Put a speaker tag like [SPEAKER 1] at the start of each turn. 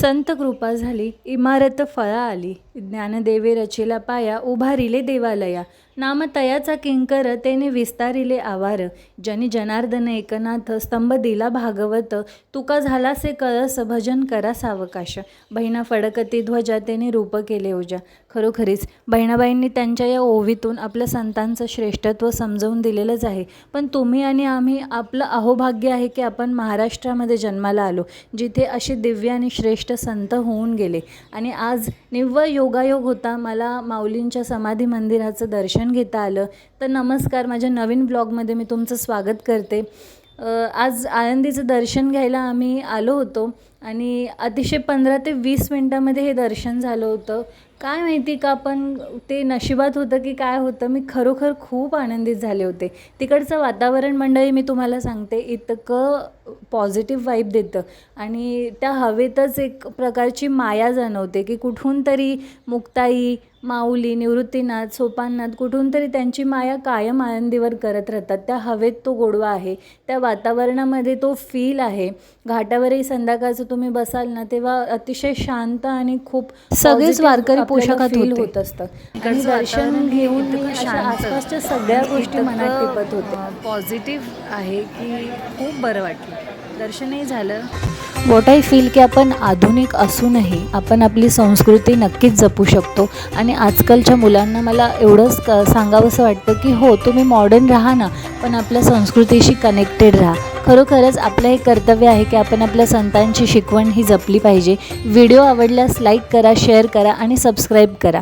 [SPEAKER 1] संत कृपा झाली इमारत फळा आली ज्ञानदेवे रचिला पाया उभारिले देवालया नाम तयाचा किंकर तेने विस्तारिले आवार. जनी जनार्दन एकनाथ स्तंभ दिला भागवत तुका झालासे कळस भजन करा सावकाश. बहिणा फडकती ध्वजा तेने रूप केले ओजा खरोखरीच बहिणाबाईंनी त्यांच्या या ओवीतून आपल्या संतांचं श्रेष्ठत्व समजवून दिलेलंच आहे. पण तुम्ही आणि आम्ही आपलं अहोभाग्य आहे की आपण महाराष्ट्रामध्ये जन्माला आलो जिथे असे दिव्य आणि श्रेष्ठ संत होऊन गेले. आणि आज निव्वळ योगायोग होता मला माऊलींच्या समाधी मंदिराचं दर्शन घेता आलं. तर नमस्कार माझ्या नवीन ब्लॉगमध्ये मी तुमचं स्वागत करते. आज आळंदीचं दर्शन घ्यायला आम्ही आलो होतो आणि अतिशय पंधरा ते वीस मिनटामध्ये हे दर्शन झालं होतं. काय माहिती का पण ते नशिबात होतं की काय होतं मी खरोखर खूप आनंदित झाले होते. तिकडचं वातावरण मंडळी मी तुम्हाला सांगते इतकं पॉझिटिव्ह वाईब देतं. आणि त्या हवेतच एक प्रकारची माया जाणवते की कुठून तरी मुक्ताई माऊली निवृत्तीनाथ सोपाननाथ कुठून तरी त्यांची माया कायम आळंदीवर करत राहतात. त्या हवेत तो गोडवा आहे. त्या वातावरणामध्ये तो फील आहे. घाटावरही संध्याकाळचं तुम्ही बसाल ना तेव्हा अतिशय शांत आणि खूप
[SPEAKER 2] सगळेच वारकरी पोशाखात
[SPEAKER 1] feel
[SPEAKER 2] होते.
[SPEAKER 1] असतं आणि दर्शन घेऊन. आसपासच्या सगळ्या गोष्टी मनात टिपत होत्या
[SPEAKER 2] पॉझिटिव्ह आहे की खूप बरं वाटलं. दर्शनही झालं.
[SPEAKER 1] वॉट आय फील की आपण आधुनिक असूनही आपण आपली संस्कृती नक्कीच जपू शकतो. आणि आजकालच्या मुलांना मला एवढंच क सांगावंसं वाटतं की हो तुम्ही मॉडर्न राहा ना पण आपल्या संस्कृतीशी कनेक्टेड राहा. खरोखरच आपलं हे कर्तव्य आहे की आपण आपल्या संतांची शिकवण ही जपली पाहिजे. व्हिडिओ आवडल्यास लाईक करा शेअर करा आणि सबस्क्राईब करा.